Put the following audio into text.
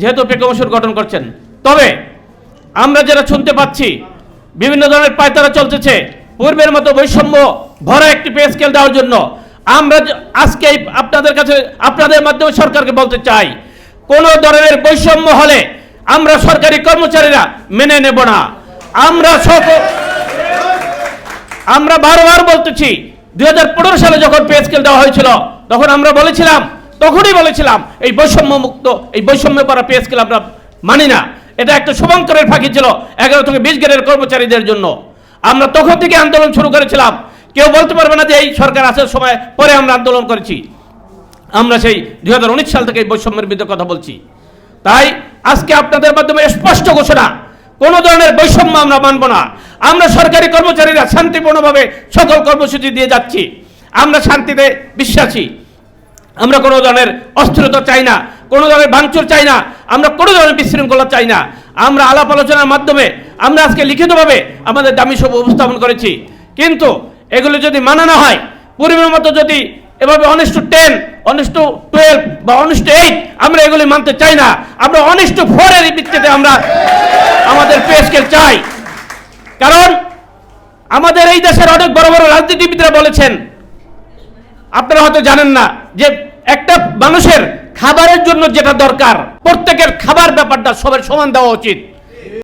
যেহেতু pay commission গঠন করছেন। তবে আমরা যারা শুনতে পাচ্ছি, বিভিন্ন ধরনের পায়তারা চলতেছে, পূর্বের মতো বৈষম্য ভরা একটি পে স্কেল দেওয়ার জন্য, আমরা আজকে আপনাদের কাছে, আপনাদের মাধ্যমে সরকারকে বলতে চাই, কোন ধরনের বৈষম্য হলে আমরা সরকারি কর্মচারীরা মেনে নেব না। আমরা আমরা বারবার বলতেছি, দুই হাজার পনেরো সালে যখন পে স্কেল দেওয়া হয়েছিল, তখন আমরা বলেছিলাম তখনই বলেছিলাম, এই বৈষম্য মুক্ত এই বৈষম্য করা পে স্কেল আমরা মানি না। এটা একটা শুভঙ্করের ফাঁকি ছিল, এগারো থেকে বিশ গ্রেডের কর্মচারীদের জন্য। আমরা তখন থেকে আন্দোলন শুরু করেছিলাম। কেউ বলতে পারবে না যে এই সরকার আসার সময় পরে আমরা আন্দোলন করেছি। আমরা সেই দুই হাজার উনিশ সাল থেকে এই বৈষম্যের বিরুদ্ধে কথা বলছি। তাই আজকে আপনাদের মাধ্যমে স্পষ্ট ঘোষণা, কোন ধরনের বৈষম্য আমরা মানব না। আমরা সরকারি কর্মচারীরা শান্তিপূর্ণভাবে সকল কর্মসূচি দিয়ে যাচ্ছি। আমরা শান্তিতে বিশ্বাসী। আমরা কোনো ধরনের অস্থিরতা চাই না, কোনো ধরনের ভাঙচুর চাই না, আমরা কোনো ধরনের বিশৃঙ্খলা চাই না। আমরা আলাপ আলোচনার মাধ্যমে আমরা আজকে লিখিতভাবে আমাদের দামি সব উপস্থাপন করেছি। কিন্তু এগুলো যদি মানা না হয়, পূর্বের মতো যদি এভাবে অনিষ্ট টেন অনিষ্ট টুয়েলভ বা অনেস্ট টু এইট আমরা এগুলি মানতে চাই না, আমরা অনেস্ট টু ফোরের ভিত্তিতে আমরা আমাদের পে স্কেল চাই। কারণ আমাদের এই দেশের অনেক বড় বড় রাজনীতিবিদরা বলেছেন, আপনারা হয়তো জানেন না যে একটা মানুষের খাবারের জন্য যেটা দরকার প্রত্যেকের খাবার ব্যাপারটা সবার সমান দেওয়া উচিত।